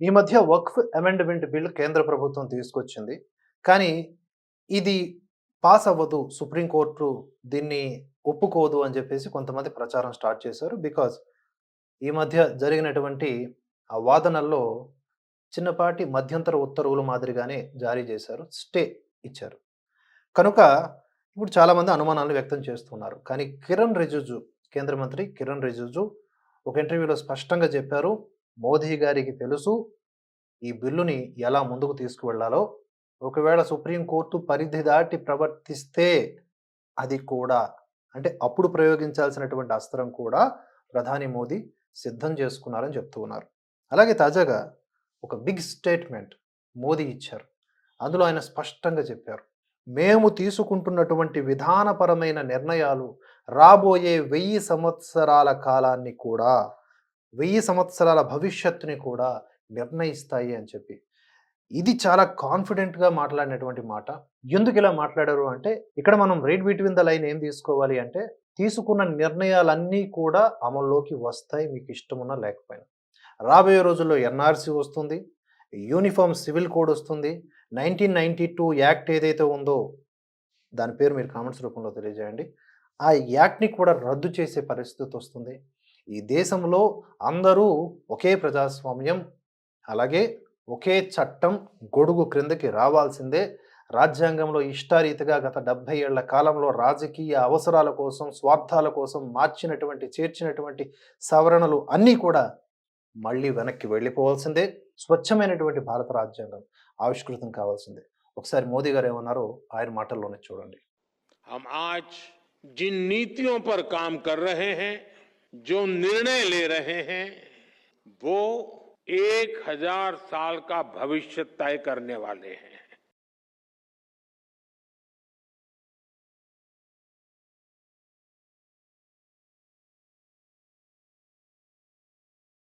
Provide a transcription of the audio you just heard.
ఈ మధ్య వక్ఫ్ amendment bill కేంద్ర ప్రభుత్వం తీసుకొచ్చింది. కానీ ఇది పాస్ అవ్వదు. సుప్రీంకోర్టు దీన్ని ఒప్పుకోదు అని చెప్పేసి కొంతమంది ప్రచారం స్టార్ట్ చేశారు. బికాజ్ ఈ మధ్య జరిగినటువంటి ఆ వాదనల్లో చిన్నపాటి మధ్యంతర ఉత్తర్వులు మాదిరిగానే జారీ చేశారు. స్టే ఇచ్చారు. కనుక ఇప్పుడు చాలామంది అనుమానాలు వ్యక్తం చేస్తున్నారు. కానీ కిరణ్ రిజిజు కేంద్ర మంత్రి కిరణ్ రిజిజు ఒక ఇంటర్వ్యూలో స్పష్టంగా చెప్పారు. మోదీ గారికి తెలుసు ఈ బిల్లుని ఎలా ముందుకు తీసుకువెళ్ళాలో. ఒకవేళ సుప్రీంకోర్టు పరిధి దాటి ప్రవర్తిస్తే అది కూడా అంటే అప్పుడు ప్రయోగించాల్సినటువంటి అస్త్రం కూడా ప్రధాని మోదీ సిద్ధం చేసుకున్నారని చెప్తూ ఉన్నారు. అలాగే తాజాగా ఒక బిగ్ స్టేట్మెంట్ మోదీ ఇచ్చారు. అందులో ఆయన స్పష్టంగా చెప్పారు. మేము తీసుకుంటున్నటువంటి విధానపరమైన నిర్ణయాలు రాబోయే వెయ్యి సంవత్సరాల కాలాన్ని కూడా వెయ్యి సంవత్సరాల భవిష్యత్తుని కూడా నిర్ణయిస్తాయి అని చెప్పి. ఇది చాలా కాన్ఫిడెంట్గా మాట్లాడినటువంటి మాట. ఎందుకు ఇలా మాట్లాడారు అంటే ఇక్కడ మనం రైట్ బిట్వీన్ ద లైన్ ఏం తీసుకోవాలి అంటే తీసుకున్న నిర్ణయాలన్నీ కూడా అమల్లోకి వస్తాయి మీకు ఇష్టమున్నా లేకపోయినా. రాబోయే రోజుల్లో ఎన్ఆర్సీ వస్తుంది యూనిఫామ్ సివిల్ కోడ్ వస్తుంది నైన్టీన్ నైన్టీ టూ యాక్ట్ ఏదైతే ఉందో దాని పేరు మీరు కామెంట్స్ రూపంలో తెలియజేయండి. ఆ యాక్ట్ని కూడా రద్దు చేసే పరిస్థితి వస్తుంది. ఈ దేశంలో అందరూ ఒకే ప్రజాస్వామ్యం అలాగే ఒకే చట్టం గొడుగు క్రిందకి రావాల్సిందే రాజ్యాంగంలో ఇష్టారీతిగా గత డెబ్భై ఏళ్ల కాలంలో రాజకీయ అవసరాల కోసం స్వార్థాల కోసం మార్చినటువంటి చేర్చినటువంటి సవరణలు అన్నీ కూడా మళ్ళీ వెనక్కి వెళ్ళిపోవాల్సిందే స్వచ్ఛమైనటువంటి భారత రాజ్యాంగం ఆవిష్కృతం కావాల్సిందే ఒకసారి మోదీ గారు ఏమన్నారో ఆయన మాటల్లోనే చూడండి हम आज जिन नीतियों पर काम कर रहे हैं जो निर्णय ले रहे हैं, वो एक हज़ार साल का भविष्य तय करने वाले हैं।